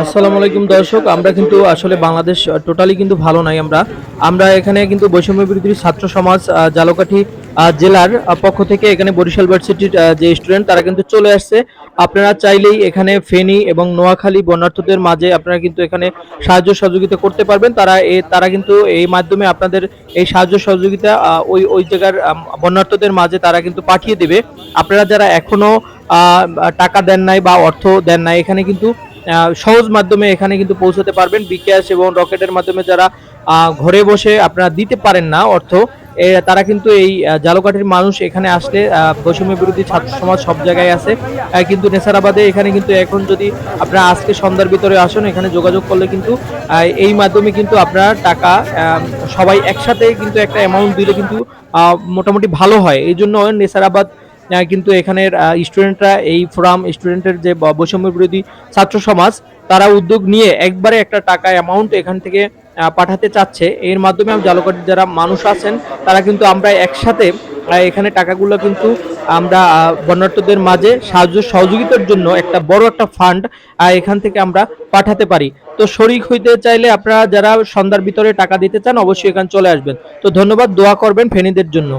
আসসালামু আলাইকুম দর্শক, আমরা কিন্তু আসলে বাংলাদেশ টোটালি কিন্তু ভালো নাই আমরা। আমরা এখানে কিন্তু বৈষম্য বিরোধী ছাত্র সমাজ জালকাঠি জেলার পক্ষ থেকে এখানে বরিশাল ভার্সিটির যে স্টুডেন্ট তারা কিন্তু চলে আসছে। আপনারা চাইলেই এখানে ফেনী এবং নোয়াখালী বন্যার্থদের মাঝে আপনারা কিন্তু এখানে সাহায্য সহযোগিতা করতে পারবেন। তারা এ, তারা কিন্তু এই মাধ্যমে আপনাদের এই সাহায্য সহযোগিতা ওই ওই জায়গার বন্যার্থদের মাঝে তারা কিন্তু পাঠিয়ে দেবে। আপনারা যারা এখনও টাকা দেন নাই বা অর্থ দেন নাই, এখানে কিন্তু সহজ মাধ্যমে এখানে কিন্তু পৌঁছাতে পারবেন। বিকাশ এবং রকেটের মাধ্যমে যারা ঘরে বসে আপনারা দিতে পারেন না অর্থ তারা কিন্তু এই জালকাঠির মানুষ এখানে আসলে বৈষম্য বিরোধী ছাত্র সমাজ সব জায়গায় আছে। কিন্তু নেসারাবাদে এখানে কিন্তু এখন যদি আপনারা আজকে সন্ধ্যার ভিতরে আসুন, এখানে যোগাযোগ করলে কিন্তু এই মাধ্যমে কিন্তু আপনারা টাকা সবাই একসাথে কিন্তু একটা অ্যামাউন্ট দিলে কিন্তু মোটামুটি ভালো হয়। এই জন্য নেসারাবাদ কিন্তু এখানের স্টুডেন্টরা এই ফোরাম স্টুডেন্টের যে বৈষম্য বিরোধী ছাত্র সমাজ, তারা উদ্যোগ নিয়ে একবারে একটা টাকা অ্যামাউন্ট এখান থেকে পাঠাতে চাচ্ছে। এর মাধ্যমে আমি যারা মানুষ আছেন, তারা কিন্তু আমরা একসাথে এখানে টাকাগুলো কিন্তু আমরা বন্যার্থদের মাঝে সাহায্য, সহযোগিতার জন্য একটা বড় একটা ফান্ড এখান থেকে আমরা পাঠাতে পারি। তো শরিক হইতে চাইলে আপনারা যারা সন্ধ্যার ভিতরে টাকা দিতে চান, অবশ্যই এখানে চলে আসবেন। তো ধন্যবাদ, দোয়া করবেন ফেনীদের জন্য।